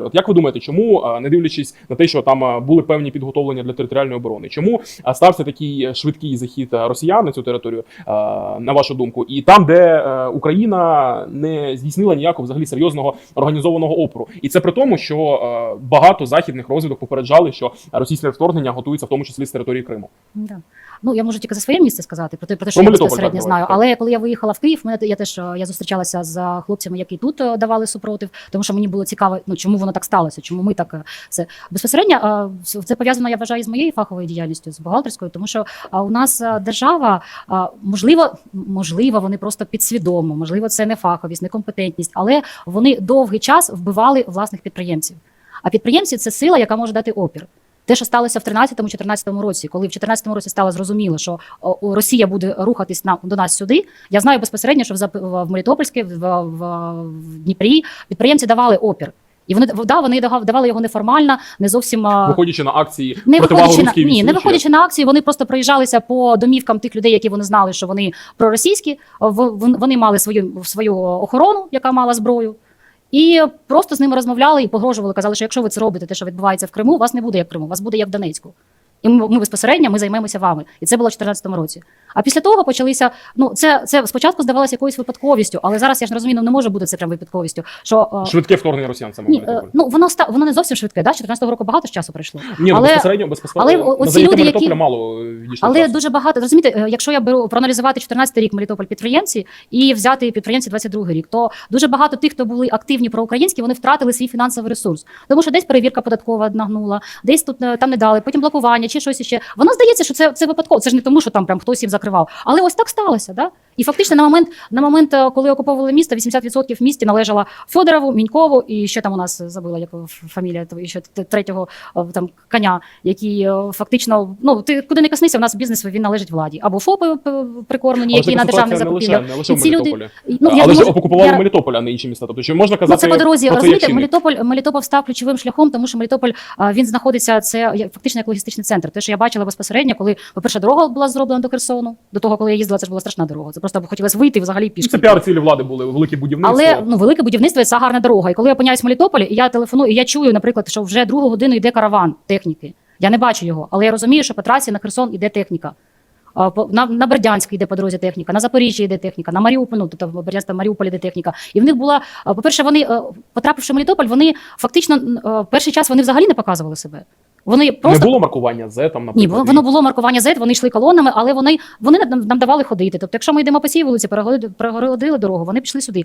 От як ви думаєте, чому, не дивлячись на те, що там були певні підготовлення для територіальної оборони, чому стався такий швидкий захід росіян на цю територію, на вашу думку, і там, де е, Україна не здійснила ніякого взагалі серйозного організованого опору, і це при тому, що е, багато західних розвідок попереджали, що російське вторгнення готується в тому числі з території Криму. Да. Ну я можу тільки за своє місце сказати, про те, про те, що Про я безпосередньо так, знаю. давайте, Але коли я виїхала в Київ, мене я теж е, я зустрічалася з хлопцями, які тут е, давали супротив, тому що мені було цікаво, ну чому воно так сталося, чому ми так е, це безпосередньо це пов'язано, я вважаю, з моєю фаховою діяльністю, з бухгалтерською, тому що у нас е, держава, можливо, можливо, вони просто підсвідомо, можливо, це не фаховість, не компетентність, але вони довгий час вбивали власних підприємців. А підприємці це сила, яка може дати опір. Те, що сталося в 13-14 році, коли в 14 році стало зрозуміло, що Росія буде рухатись на до нас сюди. Я знаю безпосередньо, що в в Мелітопольській, в, в, в Дніпрі підприємці давали опір. І вони да, вони давали його неформально, не зовсім Виходячи на акції не виходячи на ні, не виходячи на акції, вони просто проїжджалися по домівкам тих людей, які вони знали, що вони проросійські. Вони мали свою свою охорону, яка мала зброю. І просто з ними розмовляли і погрожували. Казали, що якщо ви це робите, те, що відбувається в Криму, у вас не буде як в Криму, у вас буде як в Донецьку. І ми, ми безпосередньо ми займемося вами. І це було в 2014 році. А після того почалися. Ну, це, це спочатку здавалося якоюсь випадковістю, але зараз я ж не розумію, ну не може бути це прям випадковістю. Що, е, швидке вторгнення росіян саме ні, е, ну воно ста воно не зовсім швидке. Да? 14 року багато часу пройшло. Ні, ну, але- безпосередньо, безпосередньо. але о- оці люди, які- мало е, Але часу. дуже багато розумієте, е, якщо я беру проаналізувати 14 рік Мелітополь підприємці і взяти підприємці 22 рік, то дуже багато тих, хто були активні проукраїнські, вони втратили свій фінансовий ресурс. Тому що десь перевірка податкова нагнула, десь тут е, там не дали, потім блокування чи щось іще. Воно здається, що це, це випадково. Це ж не тому, що там прям хтось їм закривав. Але ось так сталося. Да? І фактично на момент, на момент, е, коли окуповували місто, 80% в місті належало Федорову, Мінькову і ще там у нас забула як фамілія і ще третього е, там коня, який е, фактично, ну ти куди не коснися, у нас бізнес він належить владі. Або ФОПи прикормлені, Але які на державних ситуація не лише, не лише І ці люди- Ну, Але ж окупували я- Мелітополь, а не інші міста. Тобто, чи можна Ну, казати це по дорозі. Розумієте. Мелітополь, Мелітополь став ключовим шляхом, тому що Мелітополь він знаходиться це фактично як логістичний центр. Те, що я бачила безпосередньо, коли, по-перше, дорога була зроблена до Херсону. До того, коли я їздила, це ж була страшна дорога. Це просто хотілося вийти взагалі Ну, пішки. Це піар цілі влади були, велике будівництво. Але ну велике будівництво це гарна дорога. І коли я опиняюсь в Мелітополі, і я телефоную, і я чую, наприклад, що вже другу годину йде караван техніки. Я не бачу його, але я розумію, що по трасі на Херсон йде техніка. На, на Бердянськ йде по дорозі техніка, на Запоріжжя йде техніка, на Маріуполь, ну тобто в Бердянськ, Маріуполь йде техніка. І в них була, по-перше, вони, потрапивши в Мелітополь, вони фактично перший час вони взагалі не показували себе. Вони просто Не було маркування Z, там, ні, наприклад. воно було маркування Z, вони йшли колонами, але вони, вони нам, нам давали ходити. Тобто, якщо ми йдемо по цій вулиці, перегородили дорогу, вони пішли сюди.